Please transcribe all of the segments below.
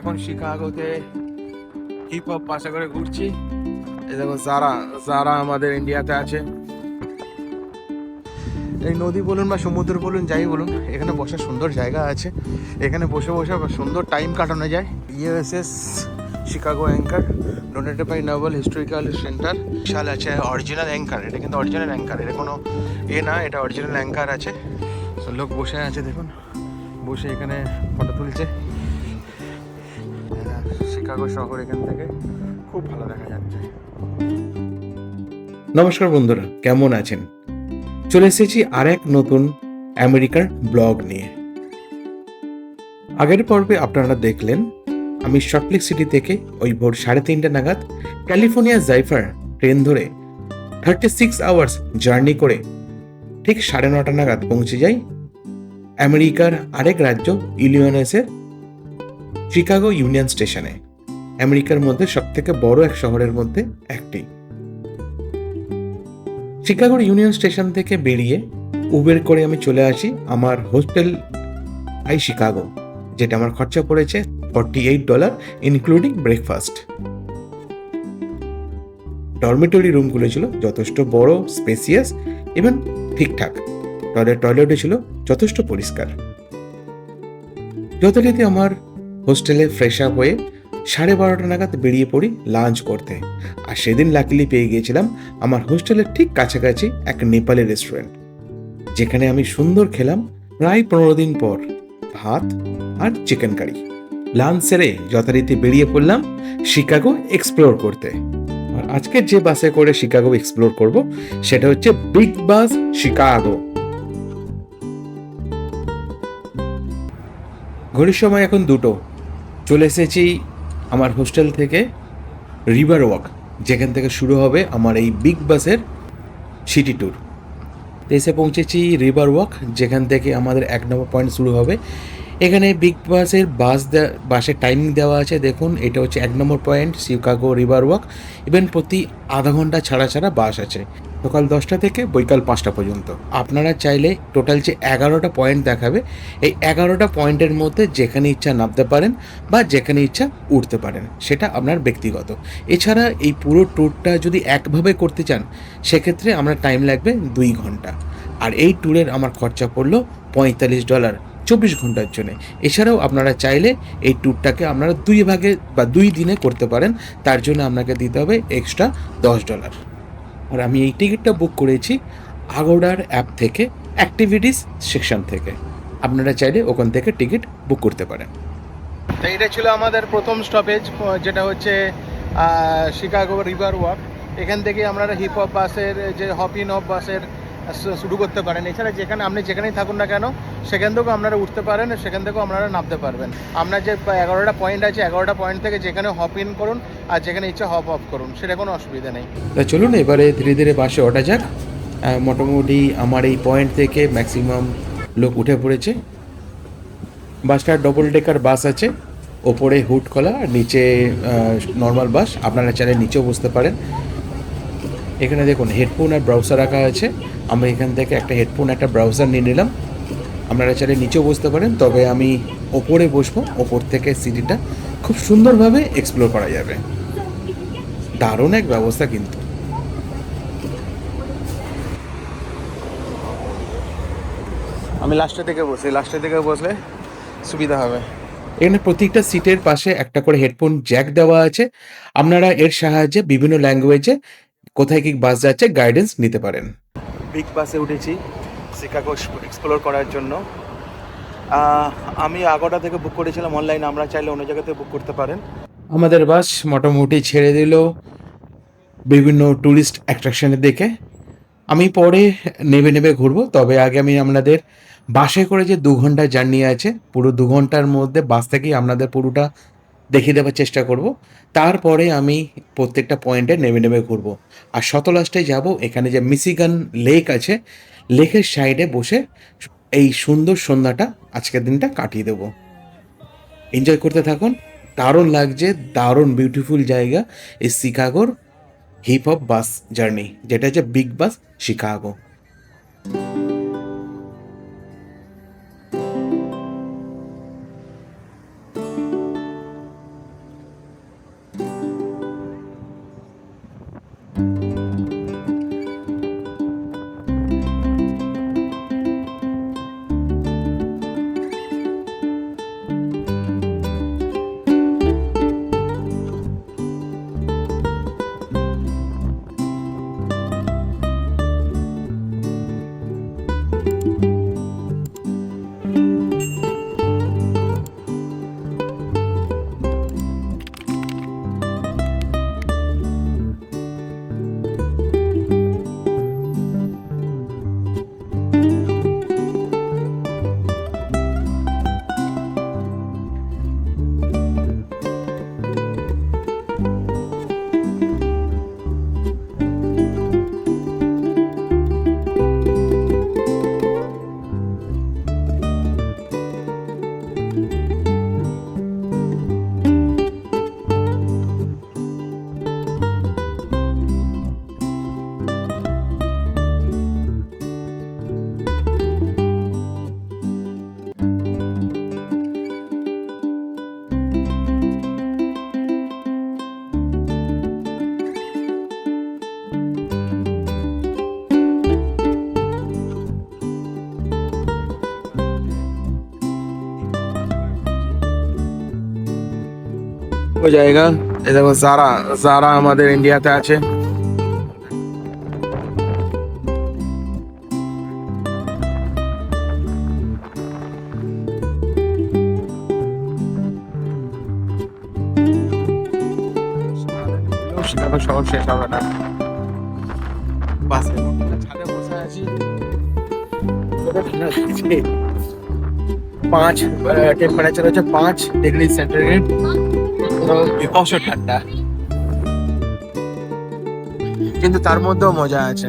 এখন শিকাগোতে hip hop পাশে করে ঘুরছি। এই দেখো, যারা যারা আমাদের ইন্ডিয়াতে আছে, এই নদী বলুন বা সমুদ্র বলুন, যাই বলুন, এখানে বসার সুন্দর জায়গা আছে। এখানে বসে বসে সুন্দর টাইম কাটানো যায়। USS Chicago anchor donated by Nobel historical centre বিশাল আছে অরিজিনাল অ্যাঙ্কার এটা কিন্তু অরিজিনাল অ্যাঙ্কার এটা কোনো এ না, এটা অরিজিনাল অ্যাঙ্কার আছে। লোক বসে আছে, দেখুন, বসে এখানে ফটো তুলছে। শিকাগো শহর এখান থেকে খুব ভালো দেখা যাচ্ছে। নমস্কার বন্ধুরা, কেমন আছেন? চলে এসেছি আর এক নতুন আমেরিকার ব্লগ নিয়ে। আগের পর্বে আপনারা দেখলেন, আমি শর্টলিক সিটি থেকে ওই ভোর সাড়ে তিনটে নাগাদ ক্যালিফোর্নিয়া জাইফার ট্রেন ধরে থার্টি সিক্স আওয়ার্স জার্নি করে ঠিক সাড়ে নটা নাগাদ পৌঁছে যাই আমেরিকার আরেক রাজ্য ইলিয়নেসের শিকাগো ইউনিয়ন স্টেশনে আমেরিকার মধ্যে সবথেকে বড় এক শহরের মধ্যে একটি। শিকাগোর ইউনিয়ন স্টেশন থেকে বেরিয়ে উবের করে আমি চলে আসি আমার হোস্টেল আই শিকাগো, যেটা আমার খরচা পড়েছে forty eight dollar including breakfast dormitory রুমগুলো ছিল যথেষ্ট বড় স্পেসিয়াস এবং ঠিকঠাক। টয়লেট টয়লেটও ছিল যথেষ্ট পরিষ্কার। যথারীতি আমার হোস্টেলে ফ্রেশ আপ হয়ে সাড়ে বারোটা নাগাদ বেরিয়ে পড়ি লাঞ্চ করতে। আর সেদিন লাকিলি পেয়ে গিয়েছিলাম আমার হোস্টেলের ঠিক কাছাকাছি এক নেপালি রেস্টুরেন্ট যেখানে আমি সুন্দর খেলাম প্রায় পনেরো দিন পর, ভাত আর চিকেন কারি লাঞ্চ সেরে যথারীতি বেরিয়ে পড়লাম শিকাগো এক্সপ্লোর করতে। আর আজকে যে বাসে করে শিকাগো এক্সপ্লোর করব, সেটা হচ্ছে বিগ বাস শিকাগো ঘড়ির সময় এখন দুটো, চলে এসেছি আমার হোস্টেল থেকে রিভার ওয়াক যেখান থেকে শুরু হবে আমার এই বিগ বাসের সিটি ট্যুর এসে পৌঁছেছি রিভার ওয়াক যেখান থেকে আমাদের এক নম্বর পয়েন্ট শুরু হবে। এখানে বিগ বাসের বাস বাসের টাইমিং দেওয়া আছে, দেখুন, এটা হচ্ছে এক number point Chicago river walk even প্রতি আধা ঘণ্টা ছাড়া ছাড়া বাস আছে। সকাল দশটা থেকে বৈকাল পাঁচটা পর্যন্ত। আপনারা চাইলে টোটাল যে এগারোটা পয়েন্ট দেখাবে, এই এগারোটা পয়েন্টের মধ্যে যেখানে ইচ্ছা নামতে পারেন বা যেখানে ইচ্ছা উঠতে পারেন, সেটা আপনার ব্যক্তিগত। এছাড়া এই পুরো ট্যুরটা যদি একভাবে করতে চান, সেক্ষেত্রে আমার টাইম লাগবে দুই ঘণ্টা। আর এই ট্যুরের আমার খরচা পড়ল পঁয়তাল্লিশ ডলার চব্বিশ ঘণ্টার জন্য। এছাড়াও আপনারা চাইলে এই ট্যুরটাকে আপনারা দুই ভাগে বা দুই দিনে করতে পারেন। তার জন্য আপনাকে দিতে হবে এক্সট্রা দশ ডলার আর আমি এই টিকিটটা বুক করেছি আগোডার অ্যাপ থেকে অ্যাক্টিভিটিস সেকশন থেকে। আপনারা চাইলে ওখান থেকে টিকিট বুক করতে পারেন। তো এটা ছিল আমাদের প্রথম স্টপেজ যেটা হচ্ছে শিকাগো রিভার ওয়াক এখান থেকে আপনারা হিপ হপ বাসের যে হপ ইন হপ বাসের শুরু করতে পারেন। এছাড়া যেখানে, আপনি যেখানেই থাকুন না কেন সেখান থেকেও আপনারা উঠতে পারেন, সেখান থেকেও আপনারা নামতে পারবেন। আপনার যে এগারোটা পয়েন্ট আছে, এগারোটা পয়েন্ট থেকে যেখানে হপ ইন করুন আর যেখানে ইচ্ছে হপ অফ করুন, সেটা কোনো অসুবিধা নেই। তা চলুন, এবারে ধীরে ধীরে বাসে ওঠা যাক। মোটামুটি আমার এই পয়েন্ট থেকে ম্যাক্সিমাম লোক উঠে পড়েছে। বাসটা ডবল ডেকার বাস আছে, ওপরে হুড খোলা আর নিচে নর্মাল বাস। আপনারা চাইলে নিচেও বসতে পারেন। এখানে দেখুন হেডফোন আর ব্রাউজার রাখা আছে। আমি এখান থেকে একটা হেডফোন একটা ব্রাউজার নিয়ে নিলাম। আপনারা চাইলে নিচেও বসতে পারেন তবে আমি ওপরে বসবো ওপর থেকে সিটিটা খুব সুন্দরভাবে এক্সপ্লোর করা যাবে। দারুণ এক ব্যবস্থা কিন্তু। আমি লাস্টের দিকে বসি লাস্টের দিকে বসলে সুবিধা হবে। এখানে প্রত্যেকটা সিটের পাশে একটা করে হেডফোন জ্যাক দেওয়া আছে। আপনারা এর সাহায্যে বিভিন্ন ল্যাঙ্গুয়েজে কোথায় কি বাস যাচ্ছে গাইডেন্স নিতে পারেন। বিগ বাসে উঠেছি। শিকাগো এক্সপ্লোর করার জন্য। আমি আগোটা থেকে বুক করেছিলাম অনলাইন আমরা চাইলে অন্য জায়গা থেকে বুক করতে পারেন। আমাদের বাস মোটামুটি ছেড়ে দিল বিভিন্ন ট্যুরিস্ট অ্যাট্রাকশনের দিকে। আমি পরে নেবে নেবে ঘুরবো, তবে আগে আমি আপনাদের বাসে করে যে দু ঘণ্টা জার্নি আছে, পুরো দু ঘণ্টার মধ্যে বাস থেকেই আপনাদের পুরোটা দেখিয়ে দেওয়ার চেষ্টা করব। তারপরে আমি প্রত্যেকটা পয়েন্টে নেমে নেমে ঘুরবো। আর শত লাস্টে যাব, এখানে যে মিসিগান লেক আছে লেকের সাইডে বসে এই সুন্দর সন্ধ্যাটা, আজকের দিনটা কাটিয়ে দেবো। এনজয় করতে থাকুন। দারুণ লাগছে, দারুণ বিউটিফুল জায়গা, এই শিকাগোর হিপ হপ বাস জার্নি যেটা হচ্ছে বিগ বাস শিকাগো। জায়গা। দেখো জারা জারা আমাদের ইন্ডিয়াতে আছে। শিকাগো শেষ হবে। পাঁচ টেম্পারেচার হচ্ছে পাঁচ ডিগ্রি সেন্টিগ্রেড পুরো ঠান্ডা। কিন্তু তার মধ্যেও মজা আছে।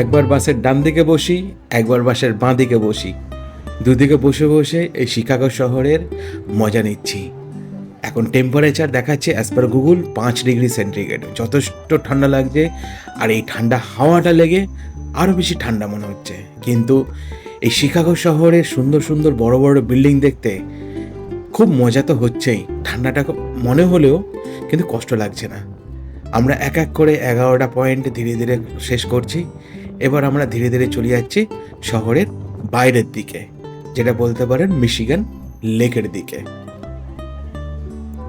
একবার বাসের ডান দিকে বসি, একবার বাসের বাঁ দিকে বসি। দুদিকে বসে বসে এই শিকাগো শহরের মজা নিচ্ছি। এখন টেম্পারেচার দেখাচ্ছে অ্যাজ পার গুগল পাঁচ ডিগ্রি সেন্টিগ্রেড যথেষ্ট ঠান্ডা লাগছে আর এই ঠান্ডা হাওয়াটা লেগে আরও বেশি ঠান্ডা মনে হচ্ছে। কিন্তু এই শিকাগো শহরের সুন্দর সুন্দর বড় বড় বিল্ডিং দেখতে খুব মজা তো হচ্ছেই। ঠান্ডাটা মনে হলেও কিন্তু কষ্ট লাগছে না। আমরা এক এক করে এগারোটা পয়েন্ট ধীরে ধীরে শেষ করছি। এবার আমরা ধীরে ধীরে চলে যাচ্ছি শহরের বাইরের দিকে, যেটা বলতে পারেন মিশিগান লেকের দিকে।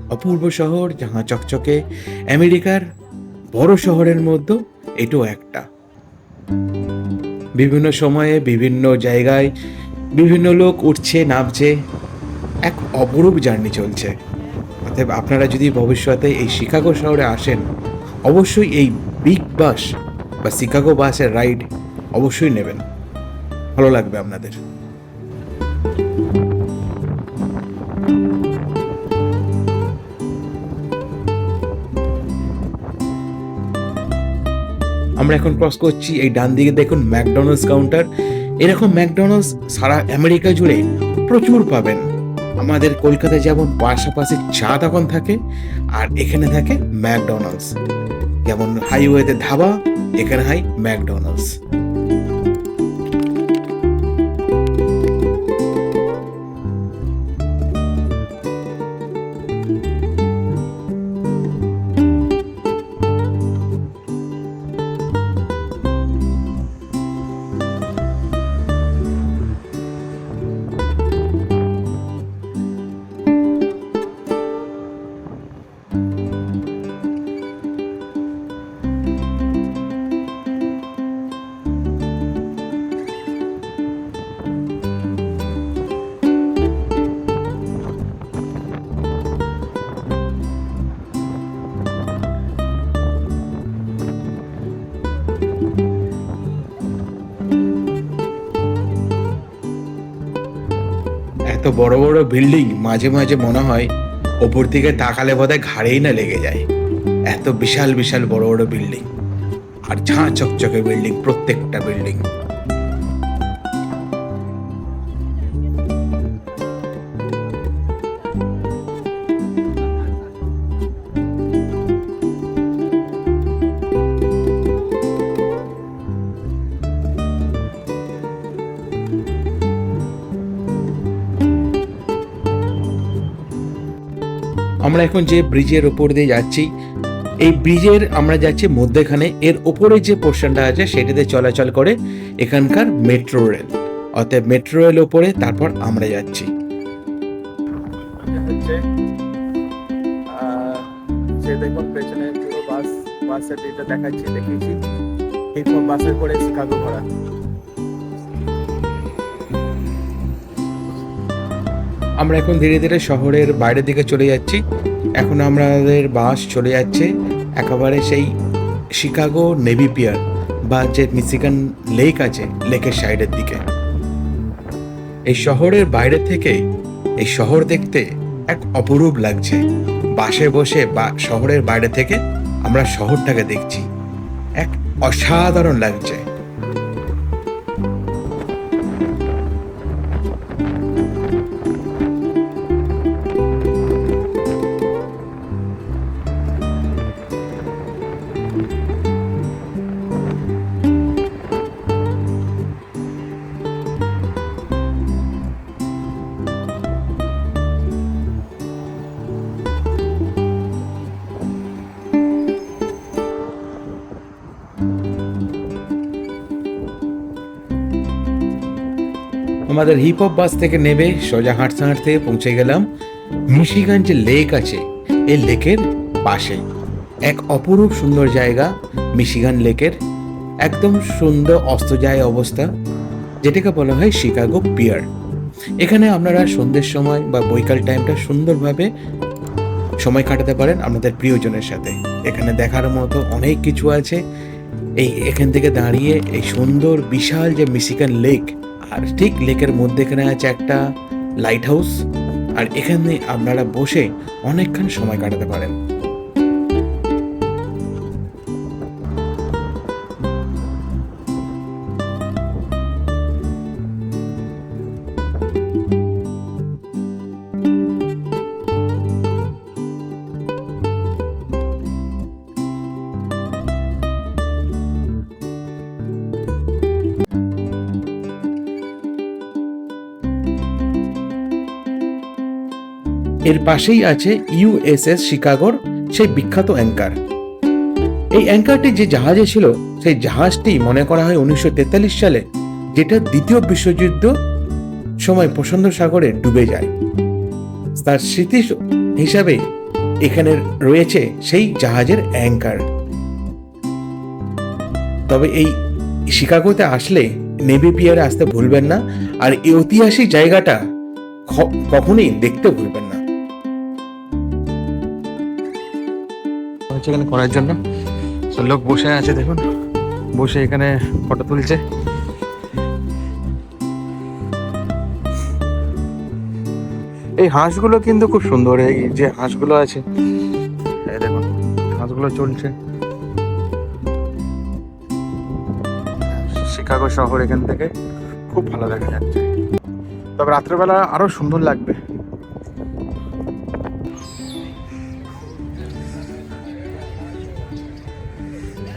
অপূর্ব শহর যাহা চকচকে, আমেরিকার বড় শহরের মধ্যে এটাও একটা। বিভিন্ন সময়ে বিভিন্ন জায়গায় বিভিন্ন লোক উঠছে, নামছে, এক অপরূপ জার্নি চলছে। অতএব আপনারা যদি ভবিষ্যতে এই শিকাগো শহরে আসেন, অবশ্যই এই বিগ বাস বা শিকাগো বাসের রাইড অবশ্যই নেবেন। ভালো লাগবে আপনাদের। আমরা এখন ক্রস করছি এই ডান দিকে দেখুন ম্যাকডোনাল্ডস কাউন্টার এরকম ম্যাকডোনাল্ডস সারা আমেরিকা জুড়ে প্রচুর পাবেন। আমাদের কলকাতায় যেমন পাশাপাশি চা দোকান থাকে, আর এখানে থাকে ম্যাকডোনাল্ডস। যেমন হাইওয়েতে ধাবা এখানে হাই ম্যাকডোনাল্ডস। বড় বড় বিল্ডিং মাঝে মাঝে মনে হয় ওপর দিকে তাকালে বোধহয় ঘাড়েই না লেগে যায়। এত বিশাল বিশাল বড় বড় বিল্ডিং আর ঝাঁ চকচকে বিল্ডিং প্রত্যেকটা বিল্ডিং আমরা এখন যে ব্রিজের ওপর দিয়ে যাচ্ছি, এই ব্রিজের আমরা যাচ্ছি মধ্যেখানে। এর ওপরে যে পোর্শনটা আছে, সেটাতে চলাচল করে এখানকার মেট্রো রেল অতএব মেট্রো রেল ওপরে তারপর আমরা যাচ্ছি। যে দেখুন, পেছনে পুরো বাস বাসের যেটা দেখাচ্ছি, দেখিয়েছি। এই বাসে করে শিকাগো ঘোরা। আমরা এখন ধীরে ধীরে শহরের বাইরের দিকে চলে যাচ্ছি। এখন আমাদের বাস চলে যাচ্ছে একেবারে সেই শিকাগো নেভি পিয়ার বা যে মিসিগান লেক আছে, লেকের সাইডের দিকে। এই শহরের বাইরে থেকে এই শহর দেখতে এক অপরূপ লাগছে। বাসে বসে বা শহরের বাইরে থেকে আমরা শহরটাকে দেখছি। এক অসাধারণ লাগছে। আমাদের হিপ হপ বাস থেকে নেমে সোজা হাঁটতে হাঁটতে পৌঁছে গেলাম মিশিগান যে লেক আছে এই লেকের পাশে। এক অপরূপ সুন্দর জায়গা মিশিগান লেকের একদম সুন্দর অস্ত যায় অবস্থা, যেটাকে বলা হয় শিকাগো পিয়ার এখানে আপনারা সন্ধ্যের সময় বা বৈকাল টাইমটা সুন্দরভাবে সময় কাটাতে পারেন আপনাদের প্রিয়জনের সাথে। এখানে দেখার মতো অনেক কিছু আছে। এই এখান থেকে দাঁড়িয়ে এই সুন্দর, বিশাল যে মিশিগান লেক আর ঠিক লেকের মধ্যেখানে আছে একটা লাইট হাউস আর এখানে আপনারা বসে অনেকক্ষণ সময় কাটাতে পারেন। এর পাশেই আছে ইউএসএস শিকাগোর সেই বিখ্যাত অ্যাঙ্কার। এই অ্যাঙ্কারটি যে জাহাজে ছিল, সেই জাহাজটি মনে করা হয় উনিশশো তেতাল্লিশ সালে যেটা দ্বিতীয় বিশ্বযুদ্ধ সময় প্রশান্ত সাগরে ডুবে যায়। তার স্মৃতি হিসাবে এখানে রয়েছে সেই জাহাজের অ্যাঙ্কার। তবে এই শিকাগোতে আসলে নেভি পিয়ারে আসতে ভুলবেন না, আর এই ঐতিহাসিক জায়গাটা কখনোই দেখতে ভুলবেন না। হচ্ছে এখানে করার জন্য। লোক বসে আছে, দেখুন। বসে এখানে ফটো তুলছে। এই হাঁসগুলো কিন্তু খুব সুন্দর, এই যে হাঁসগুলো আছে। দেখুন, হাঁসগুলো চলছে। শিকাগো শহর এখান থেকে খুব ভালো দেখা যাচ্ছে। তবে রাত্রেবেলা আরও সুন্দর লাগবে।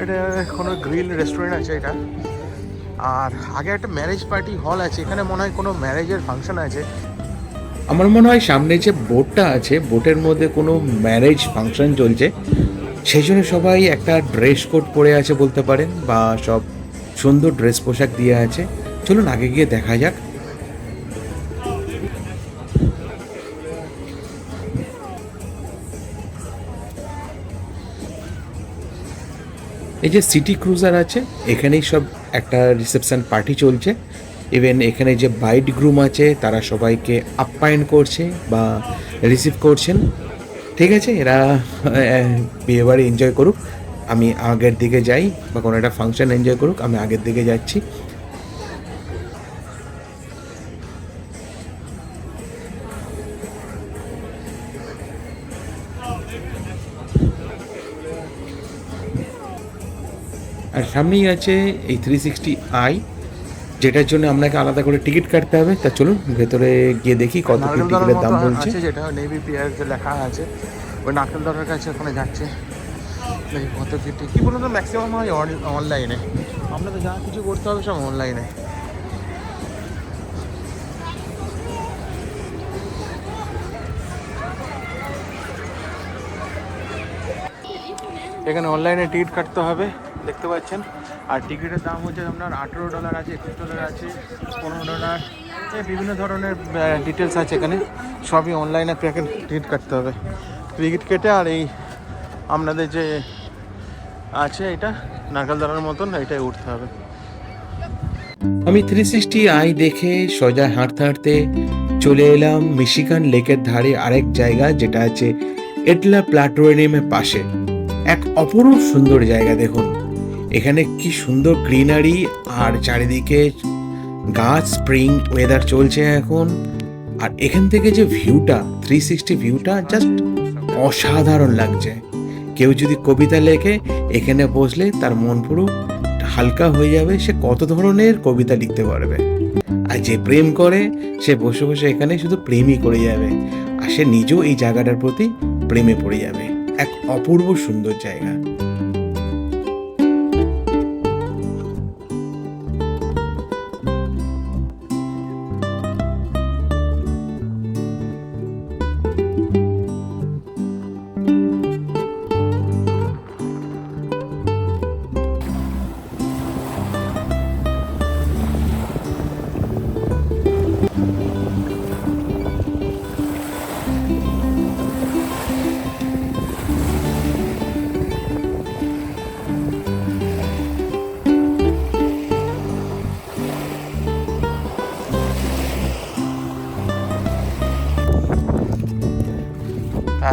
এটা কোনো গ্রিল রেস্টুরেন্ট আছে এটা। আর আগে একটা ম্যারেজ পার্টি হল আছে, এখানে মনে হয় কোনো ম্যারেজের ফাংশন আছে। আমার মনে হয় সামনে যে বোটটা আছে, বোটের মধ্যে কোনো ম্যারেজ ফাংশন চলছে। সেই জন্য সবাই একটা ড্রেস কোড পরে আছে বলতে পারেন, বা সব সুন্দর ড্রেস পোশাক দিয়ে আছে। চলুন আগে গিয়ে দেখা যাক। এই যে সিটি ক্রুজার আছে, এখানেই সব একটা রিসেপশন পার্টি চলছে। ইভেন এখানে যে বাইট গ্রুম আছে, তারা সবাইকে আপ্যায়ন করছে বা রিসিভ করছেন। ঠিক আছে, এরা বিয়েবাড়ি এনজয় করুক। আমি আগের দিকে যাই বা কোনো একটা ফাংশন এনজয় করুক, আমি আগের দিকে যাচ্ছি। সামনেই আছে এই থ্রি সিক্সটি আই যেটার জন্য আপনাকে আলাদা করে টিকিট কাটতে হবে। তা চলুন ভেতরে গিয়ে দেখি কত টিকিটের দাম বলছে। যেটা নেভি পিয়ার লেখা আছে। ওই নারকেল দরের কাছে ওখানে যাচ্ছে। দেখি কত কি কি বলুন তো ম্যাক্সিমাম হয় অনলাইনে আপনাদের যা কিছু করতে হবে সব অনলাইনে এখানে অনলাইনে টিকিট কাটতে হবে। দেখতে পাচ্ছেন। আর টিকিটের দাম হচ্ছে আপনার আঠেরো ডলার আছে, একুশ ডলার আছে, পনেরো ডলার। বিভিন্ন ধরনের ডিটেলস আছে এখানে। সবই অনলাইনে প্যাকেট টিকিট কাটতে হবে। টিকিট কেটে আর এই আপনাদের যে আছে এটা নারকেল দাঁড়ার মতন এটাই উঠতে হবে। আমি থ্রি সিক্সটি আই দেখে সোজা হাঁটতে হাঁটতে চলে এলাম মিশিগান লেকের ধারে আরেক জায়গা যেটা আছে এটলা প্লাটোরিয়ামের পাশে। এক অপরূপ সুন্দর জায়গা দেখুন। এখানে কি সুন্দর গ্রিনারি আর চারিদিকে গাছ, স্প্রিং ওয়েদার চলছে এখন। আর এখান থেকে যে ভিউটা থ্রি সিক্সটি ভিউটা জাস্ট অসাধারণ লাগছে। কেউ যদি কবিতা লেখে, এখানে বসলে তার মন পুরো হালকা হয়ে যাবে, সে কত ধরনের কবিতা লিখতে পারবে। আর যে প্রেম করে, সে বসে বসে এখানে শুধু প্রেমই করে যাবে। আর সে নিজেও এই জায়গাটার প্রতি প্রেমে পড়ে যাবে। এক অপূর্ব সুন্দর জায়গা।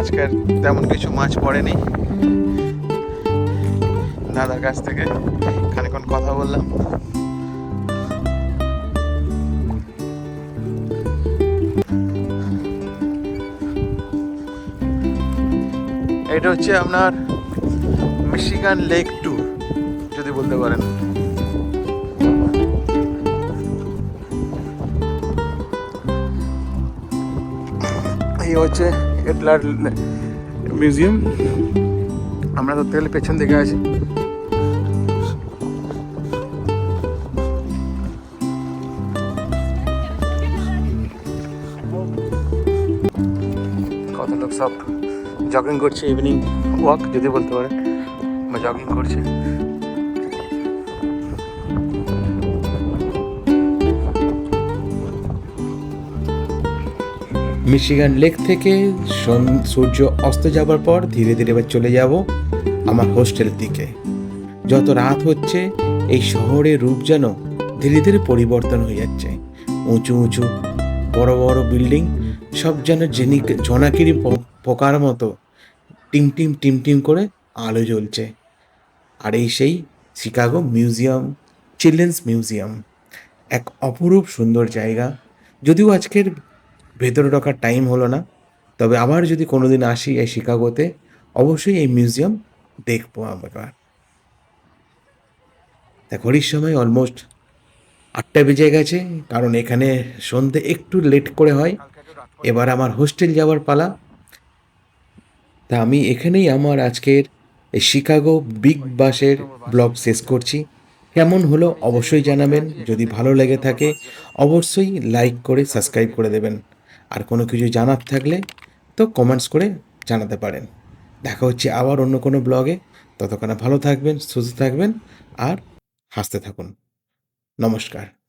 আজকের তেমন কিছু মাছ পড়েনি। দাদার কাছ থেকে খানিক্ষণ কথা বললাম। এটা হচ্ছে আপনার মিশিগান লেক ট্যুর যদি বলতে পারেন। এই হচ্ছে এটলার মিউজিয়াম। আমরা ধরতে গেলে পেছন দিকে আছি। কত লোক সব জগিং করছে ইভিনিং ওয়াক যদি বলতে পারেন। বা জগিং করছে। মিশিগান লেক থেকে সূর্য অস্ত যাবার পর ধীরে ধীরে এবার চলে যাব আমার হোস্টেলের দিকে। যত রাত হচ্ছে, এই শহরের রূপ যেন ধীরে ধীরে পরিবর্তন হয়ে যাচ্ছে। উঁচু উঁচু, বড় বড় বিল্ডিং, সব যেন জেনি জোনাকিরি পোকার মতো টিম টিম টিম টিম করে আলো জ্বলছে। আর এই সেই শিকাগো মিউজিয়াম, চিলড্রেন্স মিউজিয়াম, এক অপরূপ সুন্দর জায়গা। যদিও আজকের ভেতরে ঢোকার টাইম হলো না। তবে আবার যদি কোনোদিন আসি এই শিকাগোতে, অবশ্যই এই মিউজিয়াম দেখব আমরা। তা ঘড়ির সময় অলমোস্ট আটটা বেজে গেছে, কারণ এখানে সন্ধে একটু লেট করে হয়। এবার আমার হোস্টেল যাওয়ার পালা। তা আমি এখানেই আমার আজকের এই শিকাগো বিগ বাসের ব্লগ শেষ করছি। কেমন হলো অবশ্যই জানাবেন। যদি ভালো লেগে থাকে, অবশ্যই লাইক করে সাবস্ক্রাইব করে দেবেন। আর কোনো কিছু জানার থাকলে তো কমেন্টস করে জানাতে পারেন। দেখা হচ্ছে আবার অন্য কোনো ব্লগে ততক্ষণে ভালো থাকবেন, সুস্থ থাকবেন আর হাসতে থাকুন। নমস্কার।